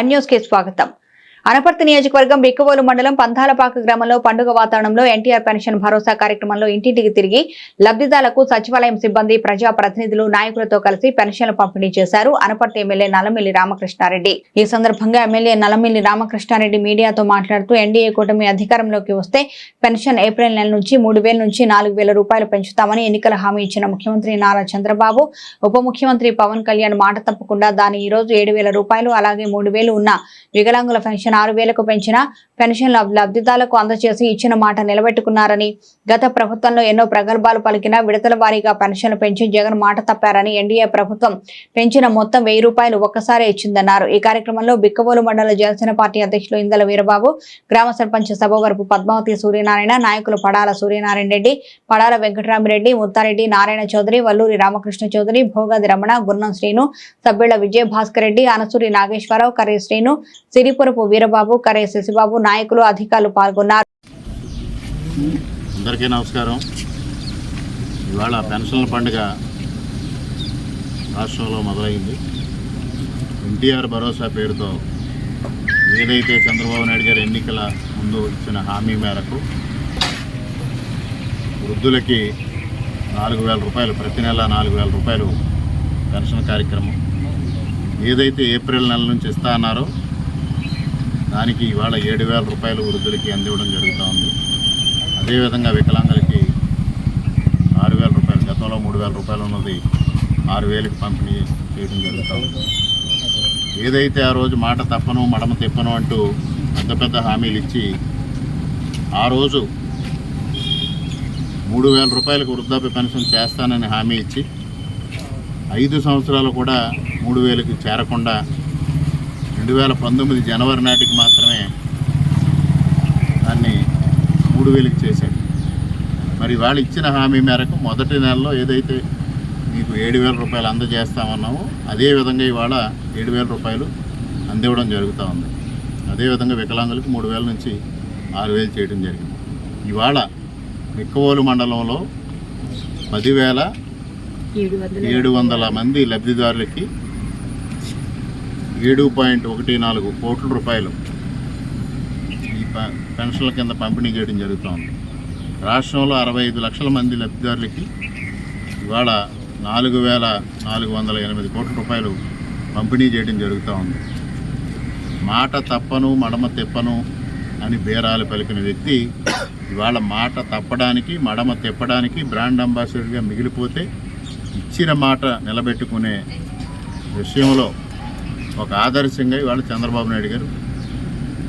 న్యూస్కి స్వాగతం. అనపర్తి నియోజకవర్గం బిక్కవోలు మండలం పంతాలపాక గ్రామంలో పండుగ వాతావరణంలో ఎన్టీఆర్ పెన్షన్ భరోసా కార్యక్రమంలో ఇంటింటికి తిరిగి లబ్ధిదారులకు సచివాలయం సిబ్బంది ప్రజా ప్రతినిధులు నాయకులతో కలిసి పెన్షన్లు పంపిణీ చేశారు. అనపర్తి ఎమ్మెల్యే నల్లమిల్లి రామకృష్ణారెడ్డి. ఈ సందర్భంగా ఎమ్మెల్యే నల్లమిల్లి రామకృష్ణారెడ్డి మీడియాతో మాట్లాడుతూ ఎన్డీఏ కూటమి అధికారంలోకి వస్తే పెన్షన్ ఏప్రిల్ నెల నుంచి మూడు వేల నుంచి నాలుగు వేల రూపాయలు పెంచుతామని ఎన్నికల హామీ ఇచ్చిన ముఖ్యమంత్రి నారా చంద్రబాబు ఉప ముఖ్యమంత్రి పవన్ కళ్యాణ్ మాట తప్పకుండా దాని ఈ రోజు ఏడు వేల రూపాయలు అలాగే మూడు వేలు ఉన్న వికలాంగుల పెన్షన్ ఆరు వేలకు పెంచిన పెన్షన్ లబ్- లబ్ధిదారులకు అందజేసి ఇచ్చిన మాట నిలబెట్టుకున్నారని గత ప్రభుత్వంలో ఎన్నో ప్రగల్భాలు పలికినా విడతల వారీగా పెన్షన్లు పెంచి జగన్ మాట తప్పారని ఎన్డీఏ ప్రభుత్వం పెంచిన మొత్తం వెయ్యి రూపాయలు ఒక్కసారే ఇచ్చిందన్నారు. ఈ కార్యక్రమంలో బిక్కవోలు మండల జనసేన పార్టీ అధ్యక్షులు ఇందల వీరబాబు గ్రామ సర్పంచ్ సభవరపు పద్మావతి సూర్యనారాయణ నాయకులు పడాల సూర్యనారాయణ రెడ్డి పడాల వెంకటరామిరెడ్డి ముత్తారెడ్డి నారాయణ చౌదరి వల్లూరి రామకృష్ణ చౌదరి భోగాది రమణ గున్నం శ్రీను సభ్యుల విజయ భాస్కర్ రెడ్డి అనసూరి నాగేశ్వరరావు కర్రీ శ్రీను సిరిపురపు వీరబాబు కరే శశిబాబు నాయకులు అధికారులు పాల్గొన్నారు. అందరికీ నమస్కారం. ఇవాళ పెన్షన్ల పండుగ రాష్ట్రంలో మొదలైంది. ఎన్టీఆర్ భరోసా పేరుతో ఏదైతే చంద్రబాబు నాయుడు గారు ఎన్నికల ముందు ఇచ్చిన హామీ మేరకు వృద్ధులకి నాలుగు వేల రూపాయలు ప్రతి నెల నాలుగు వేల రూపాయలు పెన్షన్ కార్యక్రమం ఏదైతే ఏప్రిల్ నెల నుంచి ఇస్తా అన్నారో దానికి ఇవాళ ఏడు వేల రూపాయలు వృద్ధులకి అందివ్వడం జరుగుతూ ఉంది. అదేవిధంగా వికలాంగులకి ఆరు వేల రూపాయలు గతంలో మూడు వేల రూపాయలు ఉన్నది ఆరు వేలకు పంపిణీ చేయడం జరుగుతూ ఉంది. ఏదైతే ఆ రోజు మాట తప్పను మడమ తిప్పను అంటూ పెద్ద పెద్ద హామీలు ఇచ్చి ఆ రోజు మూడు వేల రూపాయలకు వృద్ధాప్య పెన్షన్ చేస్తానని హామీ ఇచ్చి ఐదు సంవత్సరాలు కూడా మూడు వేలకు చేరకుండా రెండు వేల పంతొమ్మిది జనవరి నాటికి మాత్రమే దాన్ని మూడు వేలకు చేశాడు. మరి వాళ్ళు ఇచ్చిన హామీ మేరకు మొదటి నెలలో ఏదైతే మీకు ఏడు వేల రూపాయలు అందజేస్తామన్నామో అదే విధంగా ఇవాళ ఏడు వేల రూపాయలు అందివ్వడం జరుగుతూ ఉంది. అదేవిధంగా వికలాంగులకు మూడు వేల నుంచి ఆరు వేలు చేయడం జరిగింది. ఇవాళ మిక్కవోలు మండలంలో పదివేల ఏడు వందల మంది లబ్ధిదారులకి ఏడు పాయింట్ ఒకటి నాలుగు కోట్ల రూపాయలు ఈ పెన్షన్ల కింద పంపిణీ చేయడం జరుగుతోంది. రాష్ట్రంలో అరవై ఐదు లక్షల మంది లబ్ధిదారులకి ఇవాళ నాలుగు వేల నాలుగు వందల ఎనిమిది కోట్ల రూపాయలు పంపిణీ చేయడం జరుగుతూ ఉంది మాట తప్పను మడమ తిప్పను అని బేరాలు పలికిన వ్యక్తి ఇవాళ మాట తప్పడానికి మడమ తిప్పడానికి బ్రాండ్ అంబాసిడర్గా మిగిలిపోతే ఇచ్చిన మాట నిలబెట్టుకునే విషయంలో ఒక ఆదర్శంగా ఇవాళ చంద్రబాబు నాయుడు గారు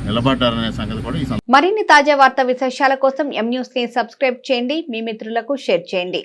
నిలబడ్డారనే సంగతి కూడా ఈ మరిన్ని తాజా వార్తా విశేషాల కోసం ఎం న్యూస్ని సబ్స్క్రైబ్ చేయండి. మీ మిత్రులకు షేర్ చేయండి.